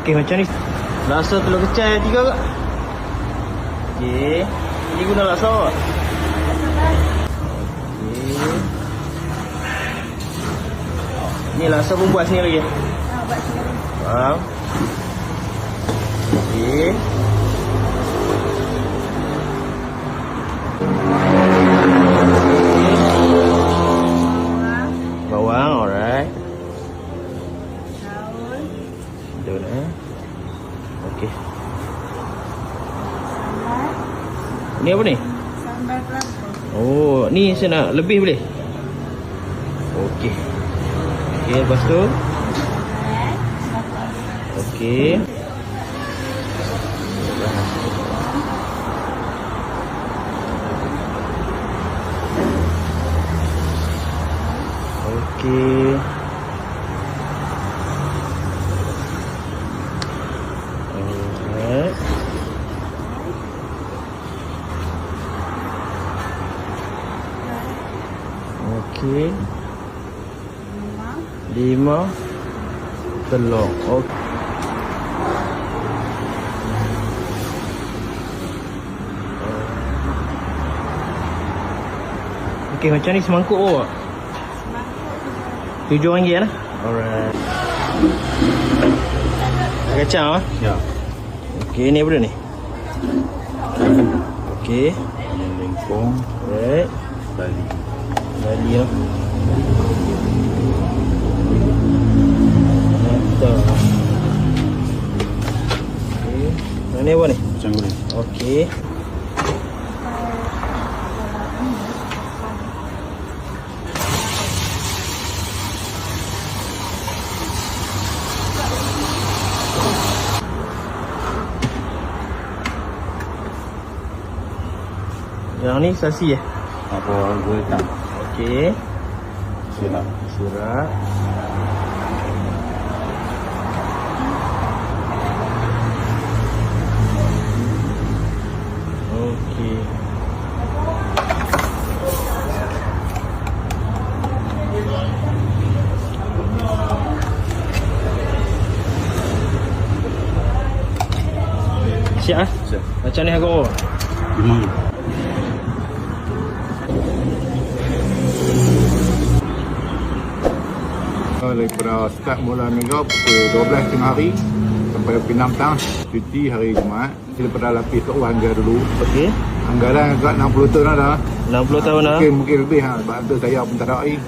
Okey macam ni. Rasa telur kecil tiga ke? Okey. Ini guna laksa. Okey. Ni laksa pun buat sini lagi. Ha, buat sendiri. Faham? Okey. Okey. sambal, Ni apa ni? sambal kelapa. Oh, ni saya nak lebih boleh? Okey. Okey, lepas tu. Okey. Okey. Alright. Okey. Lima, Lima telur. Okey. Okey, macam ni semangkuk oh. semangkuk, Tujuh ringgit lah. Alright. Kacang ah. Ya. Okey, ni apa ni? Okey. Lengkong, Alright. bali. Bali lah. Mantap. Okey. Yang ni apa ni? Okey. Yang ni sasi eh? Apa gue tak Okey. silap. Surat. Okey. Siap ah? Siap. Macam ni aku. Lima. Daripada start mula minggu pukul 12 tengah hari sampai pukul 6 petang cuti hari Jumaat. Kita pada lapis kat Wan dia dulu. Okey. anggaran agak 60 tahun dah. 60 tahun dah. mungkin mungkin lebih ha. Sebab tu saya pun tak ada air